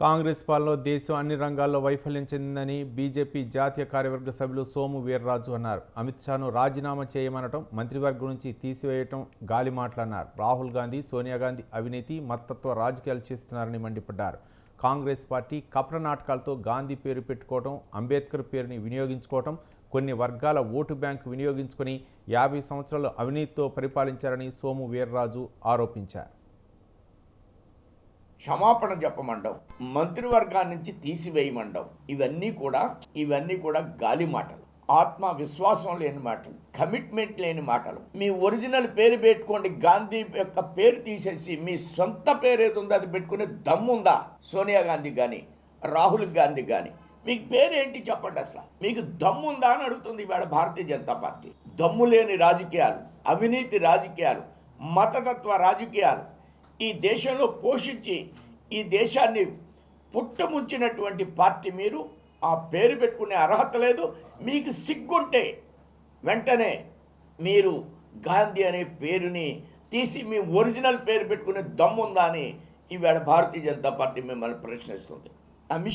కాంగ్రెస్ పాలనలో దేశం అన్ని రంగాల్లో వైఫల్యం చెందిందని బీజేపీ జాతీయ కార్యవర్గ సభ్యులు సోము వీర్రాజు అన్నారు. అమిత్ షాను రాజీనామా చేయమనటం మంత్రివర్గం నుంచి తీసివేయటం గాలి మాటలన్నారు రాహుల్ గాంధీ సోనియా గాంధీ అవినీతి మత్తత్వ రాజకీయాలు చేస్తున్నారని మండిపడ్డారు. కాంగ్రెస్ పార్టీ కపట నాటకాలతో గాంధీ పేరు పెట్టుకోవటం అంబేద్కర్ పేరుని వినియోగించుకోవటం కొన్ని వర్గాల ఓటు బ్యాంకు వినియోగించుకొని యాభై సంవత్సరాలు అవినీతితో పరిపాలించారని సోము వీర్రాజు ఆరోపించారు. క్షమాపణ చెప్పమండం మంత్రివర్గాన్ని నుంచి తీసివేయమండం ఇవన్నీ కూడా ఇవన్నీ కూడా గాలి మాటలు. ఆత్మ విశ్వాసం లేని మాటలు కమిట్మెంట్ లేని మాటలు. మీ ఒరిజినల్ పేరు పెట్టుకోండి గాంధీ యొక్క పేరు తీసేసి మీ సొంత పేరు ఏది ఉందో అది పెట్టుకునే దమ్ముందా సోనియా గాంధీ కానీ రాహుల్ గాంధీ కానీ మీకు పేరేంటి చెప్పండి అసలు? మీకు దమ్ముందా అని అడుగుతుంది ఇవాళ భారతీయ జనతా పార్టీ. దమ్ము లేని రాజకీయాలు అవినీతి రాజకీయాలు మతతత్వ రాజకీయాలు ఈ దేశంలో పోషించి ఈ దేశాన్ని పుట్టముంచినటువంటి పార్టీ మీరు ఆ పేరు పెట్టుకునే అర్హత లేదు. మీకు సిగ్గుంటే వెంటనే మీరు గాంధీ అనే పేరుని తీసి మీ ఒరిజినల్ పేరు పెట్టుకునే దమ్ముందా అని ఈవేళ భారతీయ జనతా పార్టీ మిమ్మల్ని ప్రశ్నిస్తుంది. అమిత్ మిషన్